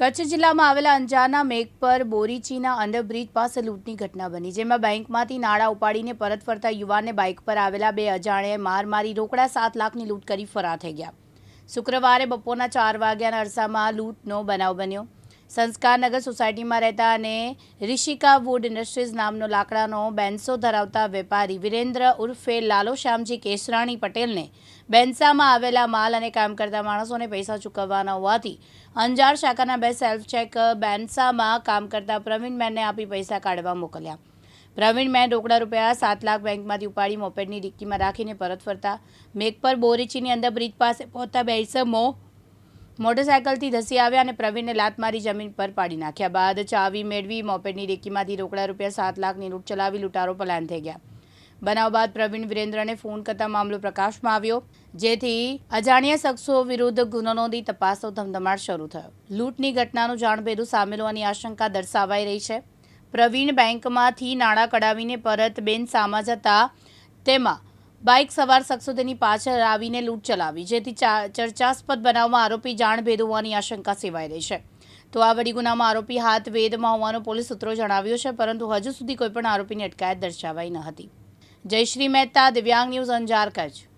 કચ્છ જિલ્લામાં આવેલા અંજારના મેઘપર બોરીચીના અંડરબ્રિજ પાસે લૂંટની ઘટના બની, જેમાં બેંકમાંથી નાણાં ઉપાડીને પરત ફરતા યુવાનને બાઇક પર આવેલા બે અજાણ્યાએ માર મારી રોકડા સાત લાખની લૂંટ કરી ફરાર થઈ ગયા. શુક્રવારે બપોરના ચાર વાગ્યાના અરસામાં લૂંટનો બનાવ બન્યો. સંસ્કારનગર સોસાયટીમાં રહેતા અને રિશિકા વુડ ઇન્ડસ્ટ્રીઝ નામનો લાકડાનો બેન્સો ધરાવતા વેપારી વિરેન્દ્ર ઉર્ફે લાલો શ્યામજી કેસરાણી પટેલને બેન્સામાં આવેલા માલ અને કામ કરતા માણસોને પૈસા ચૂકવવાના હોવાથી અંજાર શાખાના બે સેલ્ફ ચેક બેન્સામાં કામ કરતા પ્રવીણ મેનને આપી પૈસા કાઢવા મોકલ્યા. પ્રવીણ મેન રોકડા રૂપિયા સાત લાખ બેંકમાંથી ઉપાડી મોપેડની ડિક્કીમાં રાખીને પરત ફરતા. મેઘપર બોરીચીની અંદર બ્રિજ પાસે પહોંચતા બે ઇસમો મોટરસાયકલથી ધસી આવ્યા અને પ્રવીણને લાત મારી જમીન પર પાડી નાખ્યા બાદ ચાવી મેળવી મોપેડની રેકીમાંથી રોકડા રૂપિયા સાત લાખની લૂંટ ચલાવી લૂંટારો પલાયન થઈ ગયા. બનાવ બાદ પ્રવીણ વિરેન્દ્રને ફોન કરતા મામલો પ્રકાશમાં આવ્યો, જેથી અજાણ્યા શખ્સો વિરુદ્ધ ગુનો નોંધી તપાસનો ધમધમાટ શરૂ થયો. લૂંટની ઘટનાનું જાણભેદું સામેલ હોવાની આશંકા દર્શાવાઈ રહી છે. પ્રવીણ બેંકમાંથી નાણાં કઢાવીને પરત બેન સામા જતા તેમાં બાઇક સવાર શખ્સો તેની પાછળ આવીને લૂંટ ચલાવી. જેથી ચર્ચાસ્પદ બનાવમાં આરોપી જાણભેદ હોવાની આશંકા સેવાઈ રહી છે. તો આ વડી ગુનામાં આરોપી હાથ વેદમાં હોવાનું પોલીસ સૂત્રો જણાવ્યું છે, પરંતુ હજુ સુધી કોઈપણ આરોપીની અટકાયત દર્શાવાઈ ન હતી. જયશ્રી મહેતા, દિવ્યાંગ ન્યૂઝ અંજાર, કચ્છ.